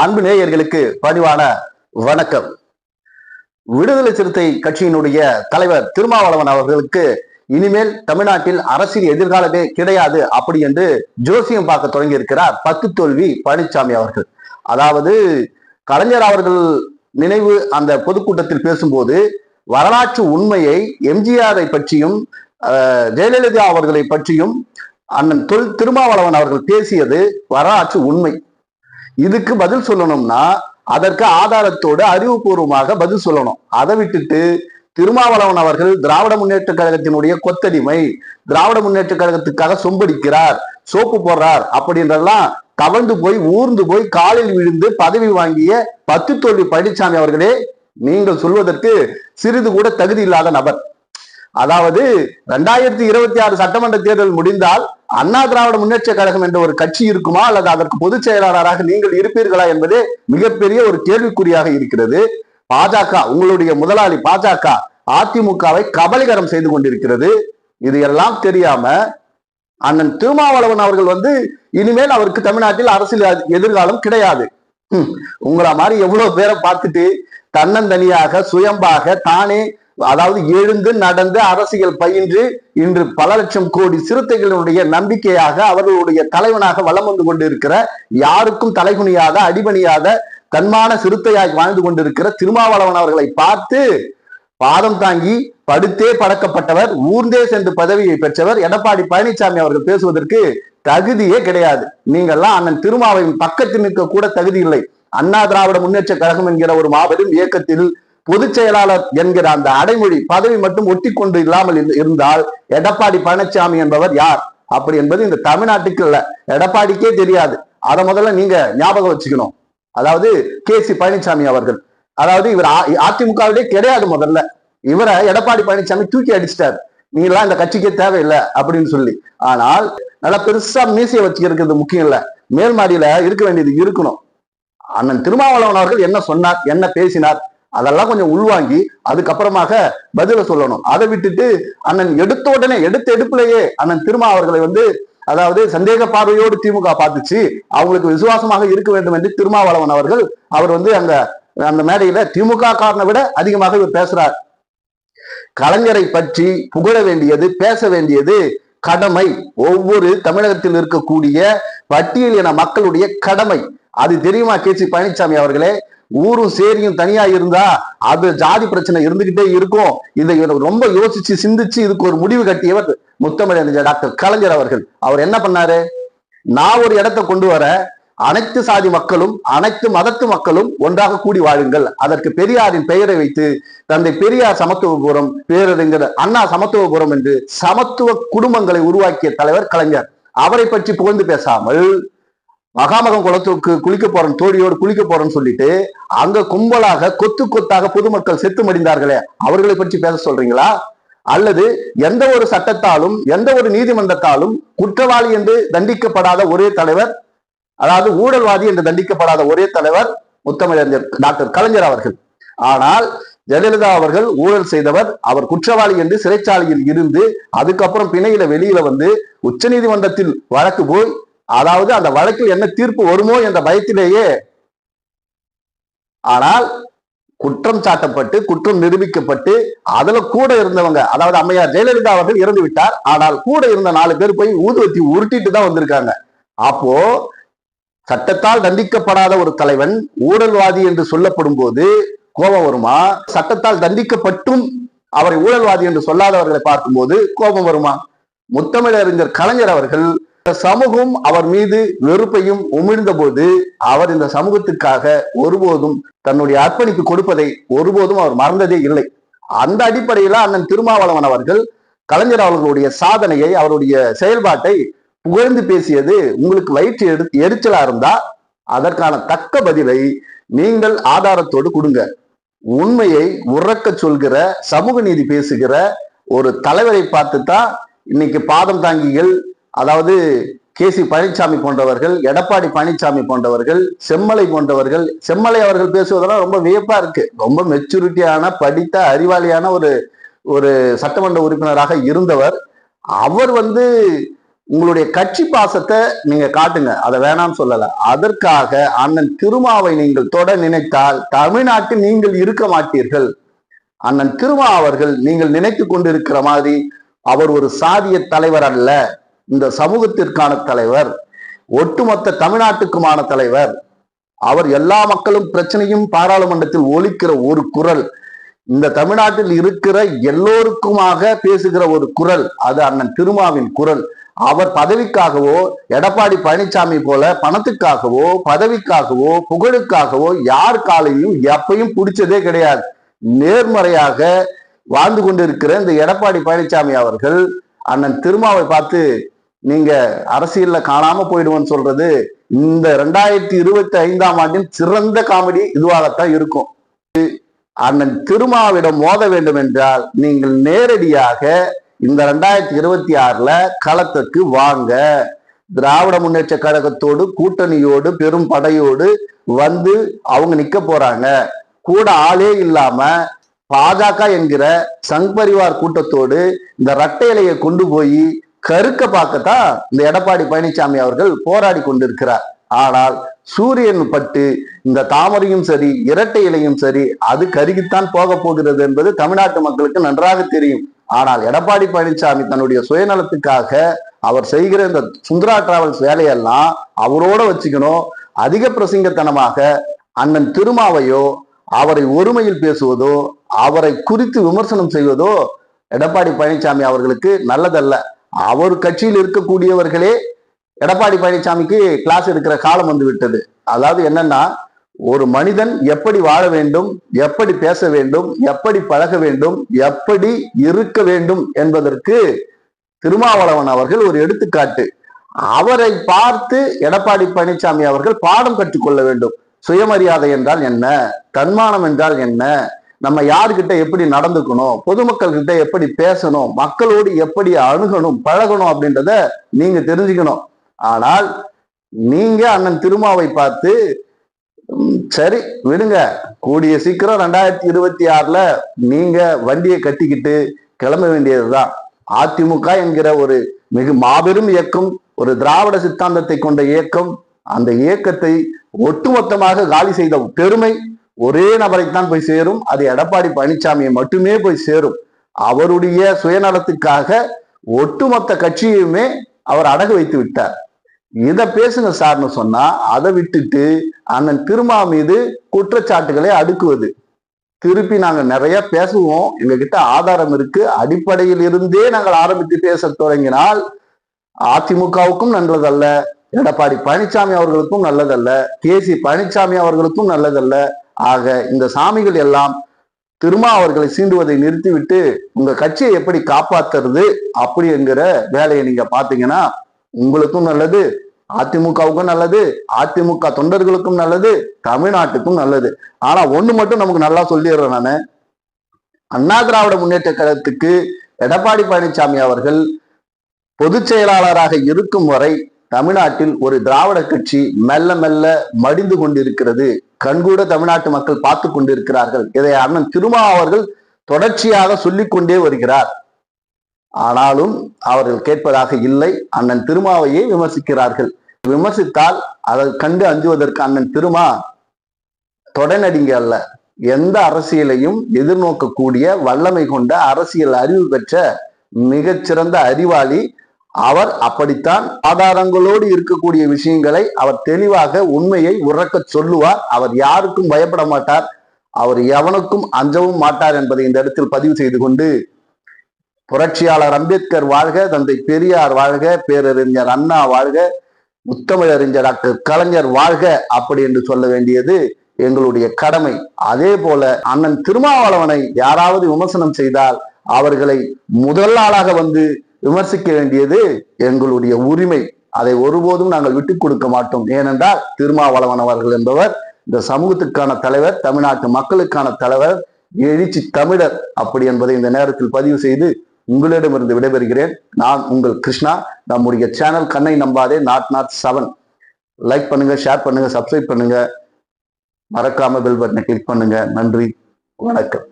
அன்பு நேயர்களுக்கு பணிவான வணக்கம். விடுதலை சிறுத்தை கட்சியினுடைய தலைவர் திருமாவளவன் அவர்களுக்கு இனிமேல் தமிழ்நாட்டில் அரசியல் எதிர்காலமே கிடையாது அப்படி என்று ஜோசியம் பார்க்க தொடங்கி இருக்கிறார் பத்து தோல்வி பழனிசாமி அவர்கள். அதாவது கலைஞர் அவர்கள் நினைவு அந்த பொதுக்கூட்டத்தில் பேசும்போது வரலாற்று உண்மையை எம்ஜிஆரை பற்றியும் ஜெயலலிதா அவர்களை பற்றியும் அண்ணன் தொல் திருமாவளவன் அவர்கள் பேசியது வரலாற்று உண்மை. இதுக்கு பதில் சொல்லணும்னா அதற்கு ஆதாரத்தோடு அறிவுபூர்வமாக பதில் சொல்லணும். அதை விட்டுட்டு திருமாவளவன் அவர்கள் திராவிட முன்னேற்ற கழகத்தினுடைய கொத்தடிமை திராவிட முன்னேற்ற கழகத்துக்காக சொம்படிக்கிறார் சோப்பு போடுறார் அப்படின்றதெல்லாம் கவர்ந்து போய் ஊர்ந்து போய் காலில் விழுந்து பதவி வாங்கிய பத்து தோல்வி பழனிசாமி அவர்களே நீங்கள் சொல்வதற்கு சிறிது கூட தகுதி இல்லாத நபர். அதாவது ரெண்டாயிரத்தி இருபத்தி ஆறு சட்டமன்ற தேர்தல் முடிந்தால் அண்ணா திராவிட முன்னேற்ற கழகம் என்ற ஒரு கட்சி இருக்குமா அல்லது அதற்கு பொதுச் செயலாளராக நீங்கள் இருப்பீர்களா என்பதே மிகப்பெரிய ஒரு கேள்விக்குறியாக இருக்கிறது. பாஜக உங்களுடைய முதலாளி பாஜக அதிமுகவை கபலீகரம் செய்து கொண்டிருக்கிறது. இது எல்லாம் தெரியாம அண்ணன் திருமாவளவன் அவர்கள் வந்து இனிமேல் அவருக்கு தமிழ்நாட்டில் அரசியல் எதிர்காலம் கிடையாது. உங்களை மாதிரி எவ்வளவு பேரை பார்த்துட்டு தன்னந்தனியாக சுயம்பாக தானே அதாவது எழுந்து நடந்து அரசியல் பயின்று இன்று பல லட்சம் கோடி சிறுத்தைகளுடைய நம்பிக்கையாக அவர்களுடைய தலைவனாக வளம் வந்து கொண்டிருக்கிற யாருக்கும் தலைகுனியாத அடிபணியாத தன்மான சிறுத்தையாய் வாழ்ந்து கொண்டிருக்கிற திருமாவளவன் அவர்களை பார்த்து பாதம் தாங்கி படுத்தே படக்கப்பட்டவர் ஊர்ந்தே சென்று பதவியை பெற்றவர் எடப்பாடி பழனிசாமி அவர்கள் பேசுவதற்கு தகுதியே கிடையாது. நீங்கள்லாம் அண்ணன் திருமாவின் பக்கத்தில் நிற்க கூட தகுதி இல்லை. அண்ணா திராவிட முன்னேற்ற கழகம் என்கிற ஒரு மாபெரும் இயக்கத்தில் பொதுச் செயலாளர் என்கிற அந்த அடைமொழி பதவி மட்டும் ஒட்டி கொண்டு இல்லாமல் இருந்தால் எடப்பாடி பழனிசாமி என்பவர் யார்? அப்படி என்பது இந்த தமிழ்நாட்டுக்கு இல்ல. எடப்பாடிக்கே தெரியாது. அதை முதல்ல நீங்க ஞாபகம் வச்சுக்கணும். அதாவது கே சி பழனிசாமி அவர்கள். அதாவது இவர் அதிமுகவிலே கிடையாது முதல்ல. இவரை எடப்பாடி பழனிசாமி தூக்கி அடிச்சிட்டார். நீ எல்லாம் இந்த கட்சிக்கே தேவையில்லை அப்படின்னு சொல்லி. ஆனால் நல்லா பெருசா மீசையை வச்சுக்கிறது முக்கியம் இல்ல. மேல் மாடியில இருக்க வேண்டியது இருக்கணும். அண்ணன் திருமாவளவன் அவர்கள் என்ன சொன்னார்? என்ன பேசினார்? அதெல்லாம் கொஞ்சம் உள்வாங்கி அதுக்கப்புறமாக பதில சொல்லணும். அதை விட்டுட்டு அண்ணன் எடுத்த உடனே எடுத்த எடுப்புலயே அண்ணன் திருமா அவர்களை வந்து அதாவது சந்தேக பார்வையோடு திமுக பார்த்துச்சு. அவங்களுக்கு விசுவாசமாக இருக்க வேண்டும் என்று திருமாவளவன் அவர்கள் அவர் வந்து அங்க அந்த மேடையில திமுக காரனை விட அதிகமாக இவர் பேசுறார். கலைஞரை பற்றி புகழ வேண்டியது பேச வேண்டியது கடமை. ஒவ்வொரு தமிழகத்தில் இருக்கக்கூடிய பட்டியல் என மக்களுடைய கடமை. அது தெரியுமா கே சி பழனிசாமி அவர்களே? ஊரும் சேரியும் தனியா இருந்தா அது ஜாதி பிரச்சனை இருந்துகிட்டே இருக்கும். இதை ரொம்ப யோசிச்சு சிந்திச்சு இதுக்கு ஒரு முடிவு கட்டியவர் முத்தமிழறிஞர் டாக்டர் கலைஞர் அவர்கள். அவர் என்ன பண்ணாரு? நான் ஒரு இடத்தை கொண்டு வர அனைத்து சாதி மக்களும் அனைத்து மதத்து மக்களும் ஒன்றாக கூடி வாழுங்கள். அதற்கு பெரியாரின் பெயரை வைத்து தந்தை பெரியார் சமத்துவபுரம் பேரறிஞர் அண்ணா சமத்துவபுரம் என்று சமத்துவ குடும்பங்களை உருவாக்கிய தலைவர் கலைஞர். அவரை பற்றி புகழ்ந்து பேசாமல் மகாமகம் குளத்துக்கு குளிக்க போறேன் தோழியோடு குளிக்க போறேன்னு சொல்லிட்டு அங்க கும்பலாக கொத்து கொத்தாக பொதுமக்கள் செத்து மடிந்தார்களே. அவர்களை பற்றி பேச சொல்றீங்களா? அல்லது எந்த ஒரு சட்டத்தாலும் எந்த ஒரு நீதிமன்றத்தாலும் குற்றவாளி என்று தண்டிக்கப்படாத ஒரே தலைவர் அதாவது ஊழல்வாதி என்று தண்டிக்கப்படாத ஒரே தலைவர் முத்தமிழறிஞர் டாக்டர் கலைஞர் அவர்கள். ஆனால் ஜெயலலிதா அவர்கள் ஊழல் செய்தவர் அவர் குற்றவாளி என்று சிறைச்சாலையில் இருந்து அதுக்கப்புறம் பிணையில வெளியில வந்து உச்சநீதிமன்றத்தில் வழக்கு போய் அதாவது அந்த வழக்கில் என்ன தீர்ப்பு வருமோ என்ற பயத்திலேயே ஆனால் குற்றம் சாட்டப்பட்டு குற்றம் நிரூபிக்கப்பட்டு அதுல கூட இருந்தவங்க அதாவது அம்மையார் ஜெயலலிதா அவர்கள் இறந்து விட்டார். ஆனால் கூட இருந்த நாலு பேர் போய் ஊதுவத்தி உருட்டிட்டு தான் வந்திருக்காங்க. அப்போ சட்டத்தால் தண்டிக்கப்படாத ஒரு தலைவன் ஊழல்வாதி என்று சொல்லப்படும் போது கோபம் வருமா? சட்டத்தால் தண்டிக்கப்பட்டும் அவரை ஊழல்வாதி என்று சொல்லாதவர்களை பார்க்கும்போது கோபம் வருமா? முத்தமிழறிஞர் கலைஞர் அவர்கள் சமூகம் அவர் மீது வெறுப்பையும் உமிழ்ந்த போது அவர் இந்த சமூகத்திற்காக ஒருபோதும் தன்னுடைய அர்ப்பணிப்பு கொடுப்பதை ஒருபோதும் அவர் மறந்ததே இல்லை. அந்த அடிப்படையில அண்ணன் திருமாவளவன் அவர்கள் கலைஞர் அவர்களுடைய சாதனையை அவருடைய செயல்பாட்டை புகழ்ந்து பேசியது உங்களுக்கு வயிற்று எடு எரிச்சலா இருந்தா அதற்கான தக்க பதிலை நீங்கள் ஆதாரத்தோடு கொடுங்க. உண்மையை உறக்க சொல்கிற சமூக நீதி பேசுகிற ஒரு தலைவரை பார்த்து தான் இன்னைக்கு பாதம் தாங்கிகள் அதாவது கே சி பழனிசாமி போன்றவர்கள் எடப்பாடி பழனிசாமி போன்றவர்கள் செம்மலை போன்றவர்கள் செம்மலை அவர்கள் பேசுவதெல்லாம் ரொம்ப வியப்பா இருக்கு. ரொம்ப மெச்சூரிட்டியான படித்த அறிவாளியான ஒரு ஒரு சட்டமன்ற உறுப்பினராக இருந்தவர். அவர் வந்து உங்களுடைய கட்சி பாசத்தை நீங்க காட்டுங்க. அதை வேணாம்னு சொல்லல. அதற்காக அண்ணன் திருமாவை நீங்கள் தொட நினைத்தால் தமிழ்நாட்டில் நீங்கள் இருக்க மாட்டீர்கள். அண்ணன் திருமா அவர்கள் நீங்கள் நினைத்து கொண்டிருக்கிற மாதிரி அவர் ஒரு சாதிய தலைவர் அல்ல. இந்த சமூகத்திற்கான தலைவர் ஒட்டுமொத்த தமிழ்நாட்டுக்குமான தலைவர் அவர் எல்லா மக்களும் பிரச்சனையும் பாராளுமன்றத்தில் ஒழிக்கிற ஒரு குரல் இந்த தமிழ்நாட்டில் இருக்கிற எல்லோருக்குமாக பேசுகிற ஒரு குரல் அது அண்ணன் திருமாவின் குரல். அவர் பதவிக்காகவோ எடப்பாடி பழனிசாமி போல பணத்துக்காகவோ பதவிக்காகவோ புகழுக்காகவோ யார் காலையும் எப்பையும் பிடிச்சதே கிடையாது. நேர்மறையாக வாழ்ந்து கொண்டிருக்கிற இந்த எடப்பாடி பழனிசாமி அவர்கள் அண்ணன் திருமாவை பார்த்து நீங்க அரசியல்ல காணாம போயிடுவோன்னு சொல்றது இந்த ரெண்டாயிரத்தி இருபத்தி ஐந்தாம் ஆண்டின் சிறந்த காமெடி இதுவாகத்தான் இருக்கும். அண்ணன் திருமாவிடம் மோத வேண்டும் என்றால் நீங்கள் நேரடியாக இந்த ரெண்டாயிரத்தி இருபத்தி ஆறுல களத்துக்கு வாங்க. திராவிட முன்னேற்ற கழகத்தோடு கூட்டணியோடு பெரும் படையோடு வந்து அவங்க நிக்க போறாங்க. கூட ஆளே இல்லாம பாஜக என்கிற சங் பரிவார் கூட்டத்தோடு இந்த ரட்டை இலையை கொண்டு போய் கருக்க பார்க்கத்தான் இந்த எடப்பாடி பழனிசாமி அவர்கள் போராடி கொண்டிருக்கிறார். ஆனால் சூரியன் பட்டு இந்த தாமரையும் சரி இரட்டை இலையும் சரி அது கருகித்தான் போக போகிறது என்பது தமிழ்நாட்டு மக்களுக்கு நன்றாக தெரியும். ஆனால் எடப்பாடி பழனிசாமி தன்னுடைய சுயநலத்துக்காக அவர் செய்கிற இந்த சுந்தரா டிராவல்ஸ் வேலையெல்லாம் அவரோட வச்சுக்கணும். அதிக பிரசங்கத்தனமாக அண்ணன் திருமாவையோ அவரை ஒருமையில் பேசுவதோ அவரை குறித்து விமர்சனம் செய்வதோ எடப்பாடி பழனிசாமி அவர்களுக்கு நல்லதல்ல. அவர் கட்சியில் இருக்கக்கூடியவர்களே எடப்பாடி பழனிசாமிக்கு கிளாஸ் எடுக்கிற காலம் வந்து விட்டது. அதாவது என்னன்னா ஒரு மனிதன் எப்படி வாழ வேண்டும் எப்படி பேச வேண்டும் எப்படி பழக வேண்டும் எப்படி இருக்க வேண்டும் என்பதற்கு திருமாவளவன் அவர்கள் ஒரு எடுத்துக்காட்டு. அவரை பார்த்து எடப்பாடி பழனிசாமி அவர்கள் பாடம் கற்றுக்கொள்ள வேண்டும். சுயமரியாதை என்றால் என்ன? தன்மானம் என்றால் என்ன? நம்ம யாருக்கிட்ட எப்படி நடந்துக்கணும்? பொதுமக்கள் கிட்ட எப்படி பேசணும்? மக்களோடு எப்படி அணுகணும்? பழகணும் அப்படின்றத நீங்க தெரிஞ்சுக்கணும். ஆனால் நீங்க அண்ணன் திருமாவை பார்த்து சரி விடுங்க. கூடிய சீக்கிரம் ரெண்டாயிரத்தி இருபத்தி ஆறுல நீங்க வண்டியை கட்டிக்கிட்டு கிளம்ப வேண்டியதுதான். அதிமுக என்கிற ஒரு மிக மாபெரும் இயக்கம் ஒரு திராவிட சித்தாந்தத்தை கொண்ட இயக்கம் அந்த இயக்கத்தை ஒட்டுமொத்தமாக காலி செய்த பெருமை ஒரே நபரைத்தான் போய் சேரும் அது எடப்பாடி பழனிசாமியை மட்டுமே போய் சேரும். அவருடைய சுயநலத்துக்காக ஒட்டுமொத்த கட்சியுமே அவர் அடகு வைத்து விட்டார். இதை பேசுங்க சார்னு சொன்னா அதை விட்டுட்டு அண்ணன் திருமா மீது குற்றச்சாட்டுகளை அடுக்குவது. திருப்பி நாங்கள் நிறைய பேசுவோம் எங்ககிட்ட ஆதாரம் இருக்கு. அடிப்படையில் இருந்தே நாங்கள் ஆரம்பித்து பேச தொடங்கினால் அதிமுகவுக்கும் நல்லதல்ல எடப்பாடி பழனிசாமி அவர்களுக்கும் நல்லதல்ல கே சி பழனிசாமி அவர்களுக்கும் நல்லதல்ல. ஆக இந்த சாமிகள் எல்லாம் திருமா அவர்களை சீண்டுவதை நிறுத்திவிட்டு உங்க கட்சியை எப்படி காப்பாத்துறது அப்படி என்கிற வேலையை நீங்க பாத்தீங்கன்னா உங்களுக்கும் நல்லது அதிமுகவுக்கும் நல்லது அதிமுக தொண்டர்களுக்கும் நல்லது தமிழ்நாட்டுக்கும் நல்லது. ஆனா ஒண்ணு மட்டும் நமக்கு நல்லா சொல்லிடுறேன் நானு. அண்ணா திராவிட முன்னேற்ற கழகத்துக்கு எடப்பாடி பழனிசாமி அவர்கள் பொதுச் செயலாளராக இருக்கும் வரை தமிழ்நாட்டில் ஒரு திராவிட கட்சி மெல்ல மெல்ல மடிந்து கொண்டிருக்கிறது. கண்கூட தமிழ்நாட்டு மக்கள் பார்த்து கொண்டிருக்கிறார்கள். இதை அண்ணன் திருமா அவர்கள் தொடர்ச்சியாக சொல்லிக் கொண்டே வருகிறார். ஆனாலும் அவர்கள் கேட்பதாக இல்லை. அண்ணன் திருமாவையே விமர்சிக்கிறார்கள். விமர்சித்தால் அதை கண்டு அஞ்சுவதற்கு அண்ணன் திருமா தொடநடிங்க அல்ல. எந்த அரசியலையும் எதிர்நோக்கக்கூடிய வல்லமை கொண்ட அரசியல் அறிவு பெற்ற மிகச்சிறந்த அறிவாளி அவர் அப்படித்தான் ஆதாரங்களோடு இருக்கக்கூடிய விஷயங்களை அவர் தெளிவாக உண்மையை உறக்கச் சொல்லுவார். அவர் யாருக்கும் பயப்பட மாட்டார். அவர் எவனுக்கும் அஞ்சவும் மாட்டார் என்பதை இந்த இடத்தில் பதிவு செய்து கொண்டு புரட்சியாளர் அம்பேத்கர் வாழ்க தந்தை பெரியார் வாழ்க பேரறிஞர் அண்ணா வாழ்க முத்தமிழறிஞர் டாக்டர் கலைஞர் வாழ்க அப்படி என்று சொல்ல வேண்டியது எங்களுடைய கடமை. அதே போல அண்ணன் திருமாவளவனை யாராவது விமர்சனம் செய்தால் அவர்களை முதல் ஆளாக வந்து விமர்சிக்க வேண்டியது எங்களுடைய உரிமை. அதை ஒருபோதும் நாங்கள் விட்டுக் கொடுக்க மாட்டோம். ஏனென்றால் திருமாவளவன் அவர்கள் என்பவர் இந்த சமூகத்துக்கான தலைவர் தமிழ்நாட்டு மக்களுக்கான தலைவர் எழுச்சி தமிழர் அப்படி என்பதை இந்த நேரத்தில் பதிவு செய்து உங்களிடமிருந்து விடைபெறுகிறேன். நான் உங்கள் கிருஷ்ணா. நம்முடைய சேனல் கண்ணை நம்பாதே நாட் நாட் செவன். லைக் பண்ணுங்க ஷேர் பண்ணுங்க சப்ஸ்கிரைப் பண்ணுங்க. மறக்காம பெல் பட்டனை கிளிக் பண்ணுங்க. நன்றி. வணக்கம்.